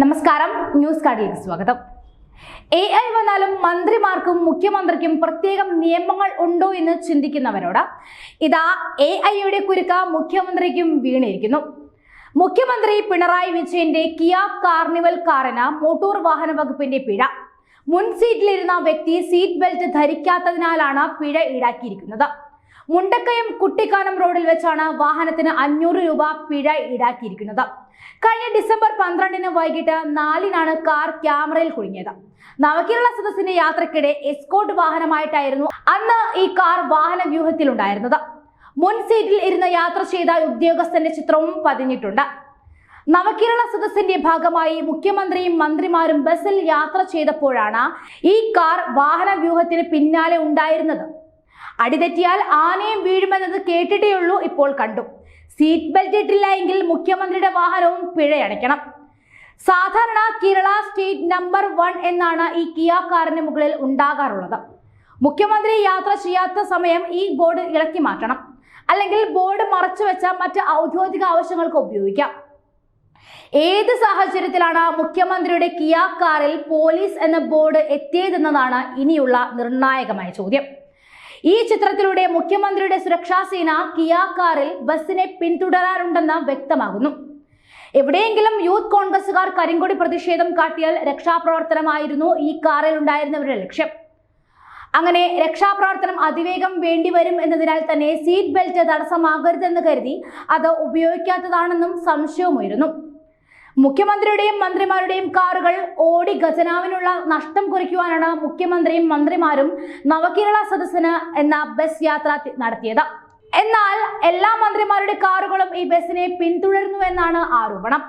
നമസ്കാരം. ന്യൂസ് കാർഡിലേക്ക് സ്വാഗതം. A I വന്നാലും മന്ത്രിമാർക്കും മുഖ്യമന്ത്രിക്കും പ്രത്യേകം നിയമങ്ങൾ ഉണ്ടോ എന്ന് ചിന്തിക്കുന്നവരോട് ഇതാ എ ഐയുടെ കുരുക്ക മുഖ്യമന്ത്രിക്കും വീണിരിക്കുന്നു. മുഖ്യമന്ത്രി പിണറായി വിജയന്റെ കിയ കാർണിവൽ കാറിന് മോട്ടോർ വാഹന വകുപ്പിന്റെ പിഴ. മുൻ സീറ്റിലിരുന്ന വ്യക്തി സീറ്റ് ബെൽറ്റ് ധരിക്കാത്തതിനാലാണ് പിഴ ഈടാക്കിയിരിക്കുന്നത്. മുണ്ടക്കയം കുട്ടിക്കാനം റോഡിൽ വെച്ചാണ് വാഹനത്തിന് അഞ്ഞൂറ് രൂപ പിഴ ഈടാക്കിയിരിക്കുന്നത്. കഴിഞ്ഞ ഡിസംബർ പന്ത്രണ്ടിന് വൈകിട്ട് നാലിനാണ് കാർ ക്യാമറയിൽ കുടുങ്ങിയത്. നവകേരള സദസ്സിന്റെ യാത്രക്കിടെ എസ്കോട്ട് വാഹനമായിട്ടായിരുന്നു അന്ന് ഈ കാർ വാഹന വ്യൂഹത്തിലുണ്ടായിരുന്നത്. മുൻ സീറ്റിൽ ഇരുന്ന് യാത്ര ചെയ്ത ഉദ്യോഗസ്ഥന്റെ ചിത്രവും പതിഞ്ഞിട്ടുണ്ട്. നവകേരള സദസ്സിന്റെ ഭാഗമായി മുഖ്യമന്ത്രിയും മന്ത്രിമാരും ബസ്സിൽ യാത്ര ചെയ്തപ്പോഴാണ് ഈ കാർ വാഹന വ്യൂഹത്തിന് പിന്നാലെ ഉണ്ടായിരുന്നത്. അടിതെറ്റിയാൽ ആനയും വീഴുമെന്നത് കേട്ടിട്ടേയുള്ളൂ ഇപ്പോൾ കണ്ടു. സീറ്റ് ബെൽറ്റ് ഇട്ടില്ല എങ്കിൽ മുഖ്യമന്ത്രിയുടെ വാഹനവും പിഴയടയ്ക്കണം. സാധാരണ കേരള സ്റ്റേറ്റ് നമ്പർ വൺ എന്നാണ് ഈ കിയ കാറിന് മുകളിൽ ഉണ്ടാകാറുള്ളത്. മുഖ്യമന്ത്രി യാത്ര ചെയ്യാത്ത സമയം ഈ ബോർഡ് ഇളക്കി മാറ്റണം. അല്ലെങ്കിൽ ബോർഡ് മറച്ചു വെച്ച മറ്റ് ഔദ്യോഗിക ആവശ്യങ്ങൾക്ക് ഉപയോഗിക്കാം. ഏത് സാഹചര്യത്തിലാണ് മുഖ്യമന്ത്രിയുടെ കിയ കാറിൽ പോലീസ് എന്ന ബോർഡ് എത്തിയതെന്നതാണ് ഇനിയുള്ള നിർണായകമായ ചോദ്യം. ഈ ചിത്രത്തിലൂടെ മുഖ്യമന്ത്രിയുടെ സുരക്ഷാ സേന കിയാക്കാറിൽ കാറിൽ ബസ്സിനെ പിന്തുടരാറുണ്ടെന്ന് വ്യക്തമാകുന്നു. എവിടെയെങ്കിലും യൂത്ത് കോൺഗ്രസുകാർ കരിങ്കൊടി പ്രതിഷേധം കാട്ടിയാൽ രക്ഷാപ്രവർത്തനമായിരുന്നു ഈ കാറിൽ ഉണ്ടായിരുന്നവരുടെ ലക്ഷ്യം. അങ്ങനെ രക്ഷാപ്രവർത്തനം അതിവേഗം വേണ്ടിവരും എന്നതിനാൽ തന്നെ സീറ്റ് ബെൽറ്റ് തടസ്സമാകരുതെന്ന് കരുതി അത് ഉപയോഗിക്കാത്തതാണെന്നും സംശയവുമായിരുന്നു. മുഖ്യമന്ത്രിയുടെയും മന്ത്രിമാരുടെയും കാറുകൾ ഓടി ഖജനാവിനുള്ള നഷ്ടം കുറിക്കുവാനാണ് മുഖ്യമന്ത്രിയും മന്ത്രിമാരും നവകേരള സദസ്സിന് എന്ന ബസ് യാത്ര നടത്തിയത്. എന്നാൽ എല്ലാ മന്ത്രിമാരുടെ കാറുകളും ഈ ബസ്സിനെ പിന്തുടരുന്നു എന്നാണ് ആരോപണം.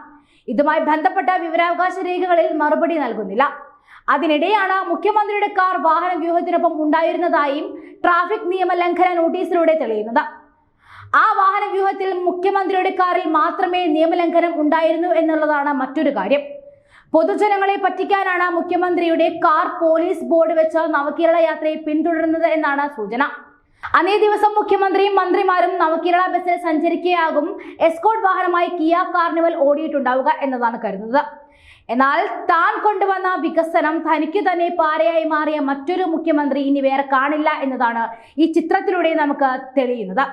ഇതുമായി ബന്ധപ്പെട്ട വിവരാവകാശ രേഖകളിൽ മറുപടി നൽകുന്നില്ല. അതിനിടെയാണ് മുഖ്യമന്ത്രിയുടെ കാർ വാഹന വ്യൂഹത്തിനൊപ്പം ഉണ്ടായിരുന്നതായും ട്രാഫിക് നിയമ ലംഘന നോട്ടീസിലൂടെ തെളിയുന്നത്. ആ വാഹന വ്യൂഹത്തിൽ മുഖ്യമന്ത്രിയുടെ കാറിൽ മാത്രമേ നിയമലംഘനം ഉണ്ടായിരുന്നു എന്നുള്ളതാണ് മറ്റൊരു കാര്യം. പൊതുജനങ്ങളെ പറ്റിക്കാനാണ് മുഖ്യമന്ത്രിയുടെ കാർ പോലീസ് ബോർഡ് വെച്ച നവകേരള യാത്രയെ പിന്തുടരുന്നത് എന്നാണ് സൂചന. അന്നേ ദിവസം മുഖ്യമന്ത്രിയും മന്ത്രിമാരും നവകേരള ബസ്സിൽ സഞ്ചരിക്കുകയാകും. എസ്കോട്ട് വാഹനമായി കിയ കാർണിവൽ ഓടിയിട്ടുണ്ടാവുക എന്നതാണ് കരുതുന്നത്. എന്നാൽ താൻ കൊണ്ടുവന്ന വികസനം തനിക്ക് തന്നെ പാരയായി മാറിയ മറ്റൊരു മുഖ്യമന്ത്രി ഇനി വേറെ കാണില്ല എന്നതാണ് ഈ ചിത്രത്തിലൂടെ നമുക്ക് തെളിയുന്നത്.